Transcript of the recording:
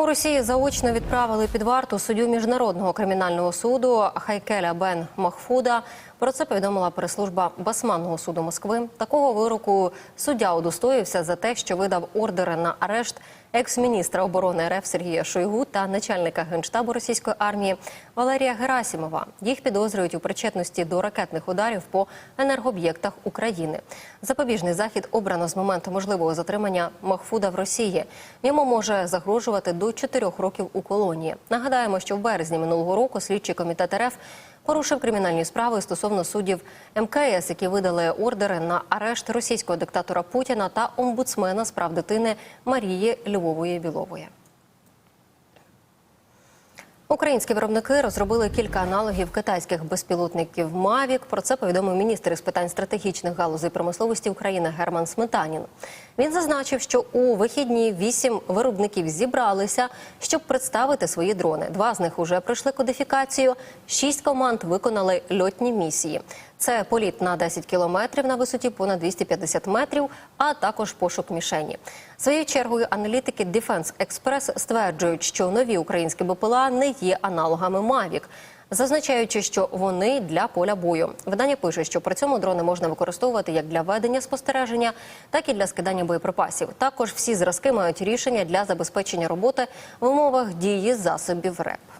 У Росії заочно відправили під варту суддю міжнародного кримінального суду Хайкеля Бен Махфуда. Про це повідомила прес-служба Басманного суду Москви. Такого вироку суддя удостоївся за те, що видав ордери на арешт екс-міністра оборони РФ Сергія Шойгу та начальника генштабу російської армії Валерія Герасімова. Їх підозрюють у причетності до ракетних ударів по енергооб'єктах України. Запобіжний захід обрано з моменту можливого затримання Махфуда в Росії. Йому може загрожувати до 4 років у колонії. Нагадаємо, що в березні минулого року слідчий комітет РФ порушив кримінальні справи стосовно суддів МКС, які видали ордери на арешт російського диктатора Путіна та омбудсмена з прав дитини Марії Львової Білової. Українські виробники розробили кілька аналогів китайських безпілотників Мавік. Про це повідомив міністр із питань стратегічних галузей промисловості України Герман Сметанін. Він зазначив, що у вихідні вісім виробників зібралися, щоб представити свої дрони. Два з них уже пройшли кодифікацію. Шість команд виконали льотні місії. Це політ на 10 кілометрів на висоті понад 250 метрів, а також пошук мішені. Своєю чергою аналітики Defense Express стверджують, що нові українські БПЛА не є аналогами Мавік. Зазначаючи, що вони для поля бою. Видання пише, що при цьому дрони можна використовувати як для ведення спостереження, так і для скидання боєприпасів. Також всі зразки мають рішення для забезпечення роботи в умовах дії засобів РЕП.